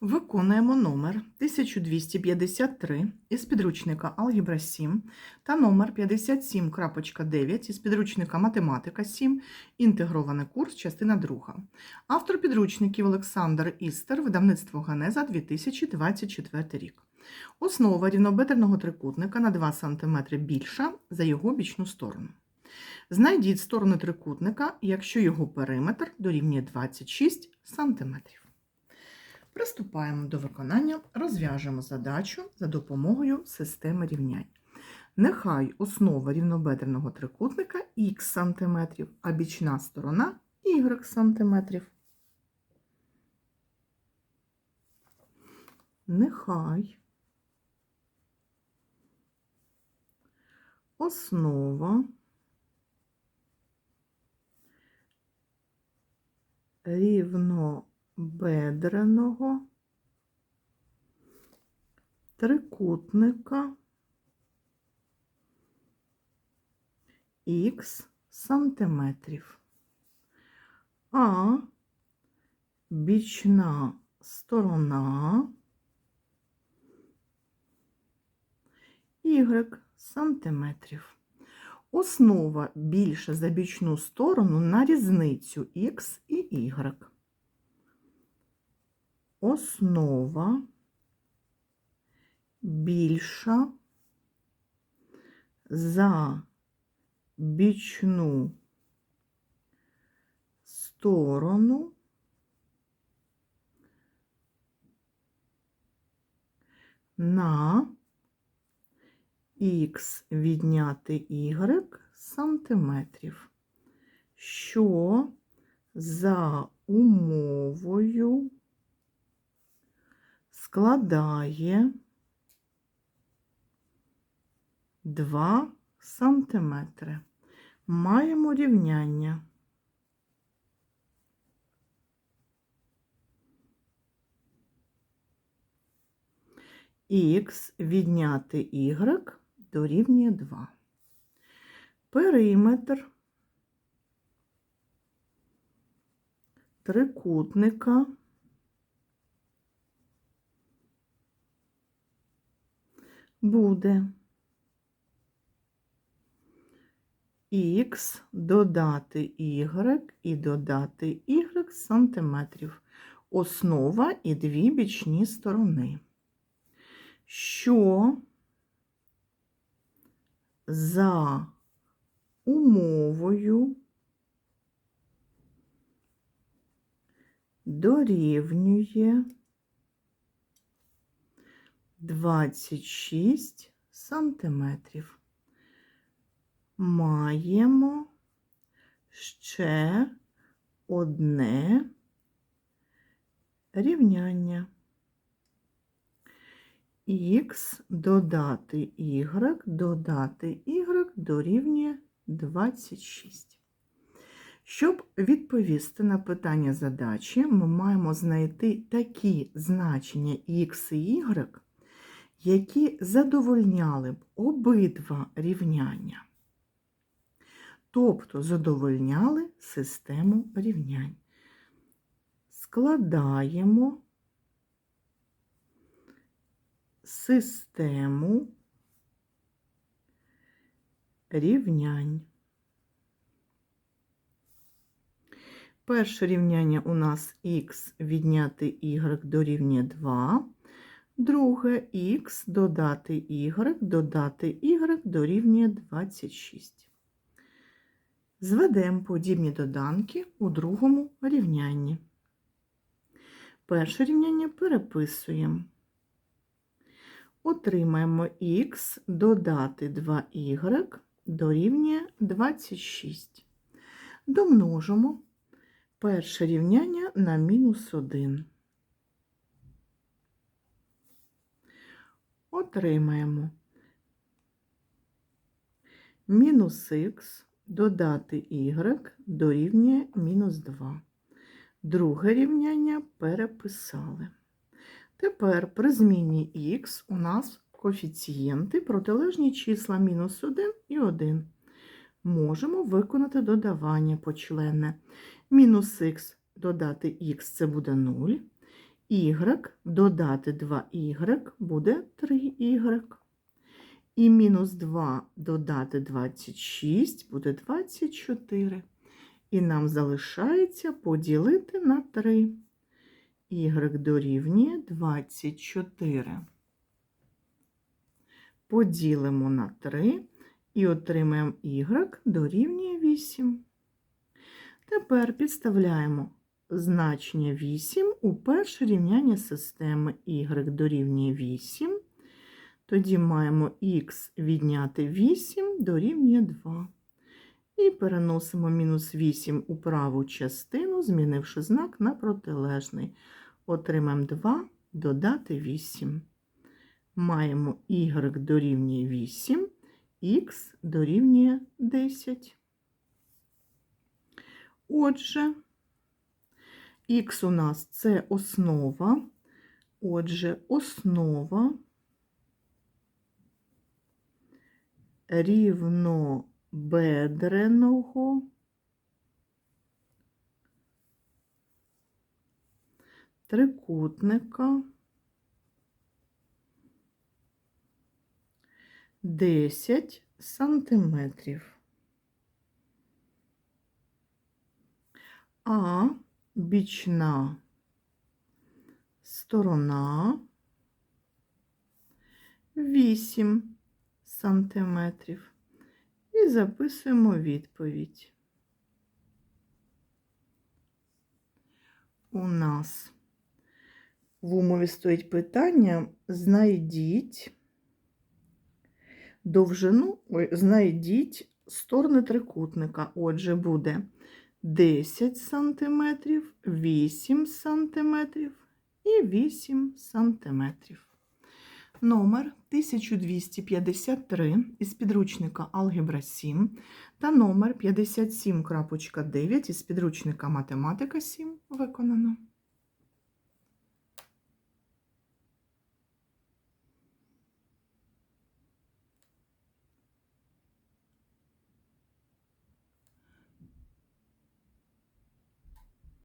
Виконуємо номер 1253 із підручника Алгебра 7 та номер 57.9 із підручника Математика 7, інтегрований курс, частина 2. Автор підручників Олександр Істер, видавництво Ганеза 2024 рік. Основа рівнобедреного трикутника на 2 см більша за його бічну сторону. Знайдіть сторону трикутника, якщо його периметр дорівнює 26 см. Приступаємо до виконання, розв'яжемо задачу за допомогою системи рівнянь. Нехай основа рівнобедреного трикутника х см, а бічна сторона y см. Нехай основа рівнобедреного трикутника х сантиметрів, а бічна сторона y сантиметрів. Основа більша за бічну сторону на різницю х і y. Основа більша за бічну сторону на х відняти y сантиметрів, що за умовою складає 2 сантиметри. Маємо рівняння. Х відняти y дорівнює 2. Периметр трикутника буде х додати y і додати y сантиметрів. Основа і дві бічні сторони. Що за умовою дорівнює 26 сантиметрів. Маємо ще одне рівняння. Х додати y, додати y дорівнює 26. Щоб відповісти на питання задачі, ми маємо знайти такі значення х і y, які задовольняли б обидва рівняння. Тобто задовольняли систему рівнянь. Складаємо систему рівнянь. Перше рівняння у нас х відняти y дорівнює 2. Друге х додати y, додати y дорівнює 26. Зведемо подібні доданки у другому рівнянні. Перше рівняння переписуємо. Отримаємо х додати 2y дорівнює 26. Домножимо перше рівняння на мінус 1. Отримаємо мінус х додати y дорівнює мінус 2. Друге рівняння переписали. Тепер при зміні х у нас коефіцієнти протилежні числа мінус 1 і 1. Можемо виконати додавання почленне. Мінус х додати х це буде 0. Y додати 2y буде 3y. І мінус 2 додати 26 буде 24. І нам залишається поділити на 3. y дорівнює 24. Поділимо на 3 і отримаємо y дорівнює 8. Тепер підставляємо значення 8 у перше рівняння системи y дорівнює 8. Тоді маємо х відняти 8 дорівнює 2. І переносимо мінус 8 у праву частину, змінивши знак на протилежний. Отримаємо 2 додати 8. Маємо y дорівнює 8, х дорівнює 10. Отже, х у нас це основа. Отже, основа рівнобедреного трикутника 10 сантиметрів. А бічна сторона 8 сантиметрів. І записуємо відповідь. У нас в умові стоїть питання: знайдіть довжину, знайдіть сторони трикутника. Отже, буде 10 см, 8 см і 8 см. Номер 1253 із підручника Алгебра 7 та номер 57.9 із підручника Математика 7 виконано.